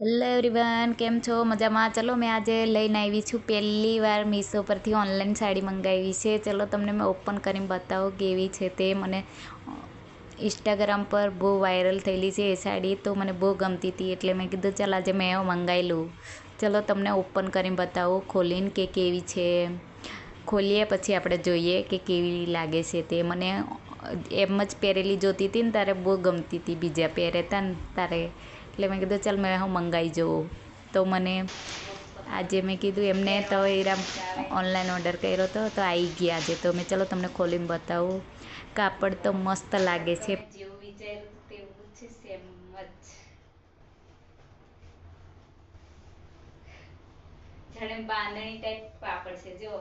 Hello everyone કેમ છો? મજામાં? ચલો, મેં આજે લઈને આવી છું પહેલી વાર મીશો પરથી ઓનલાઈન સાડી મંગાવી છે. ચલો, તમને મેં ઓપન કરીને બતાવું કેવી છે તે. મને ઇન્સ્ટાગ્રામ પર બહુ વાયરલ થયેલી છે એ સાડી. તો મને બહુ ગમતી હતી, એટલે મેં કીધું, ચાલ, આજે મેં મંગાવી લઉં. ચલો, તમને ઓપન કરીને બતાવું ખોલીને કે કેવી છે. ખોલીએ, પછી આપણે જોઈએ કે કેવી લાગે છે તે. મને એમ જ પહેરેલી જોતી હતી ને તારે બહુ ગમતી હતી. બીજા પહેરે હતા ને, તારે એટલે મેં કીધું, ચાલ, મેં હું મંગાવી જોઉં. તો મને આજે મેં કીધું, એમને તો એરા ઓનલાઈન ઓર્ડર કર્યો હતો તો આવી ગયા આજે. તો મેં, ચલો, તમને ખોલીને બતાવું. કાપડ તો મસ્ત લાગે છે. તેવું છે જાણે બાંધણી ટાઈપ પાપડ છે જો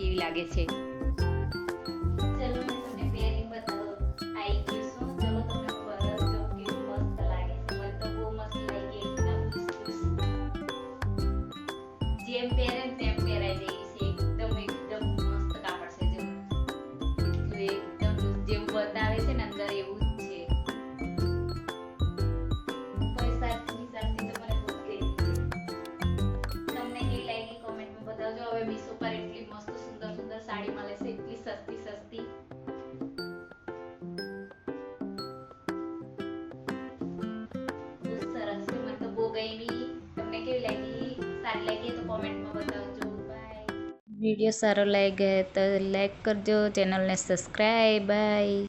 કેવી લાગે છે? ચલો વીડિયો સારો લાગ્યો તો લાઈક કરજો ચેનલને સબસ્ક્રાઈબ બાય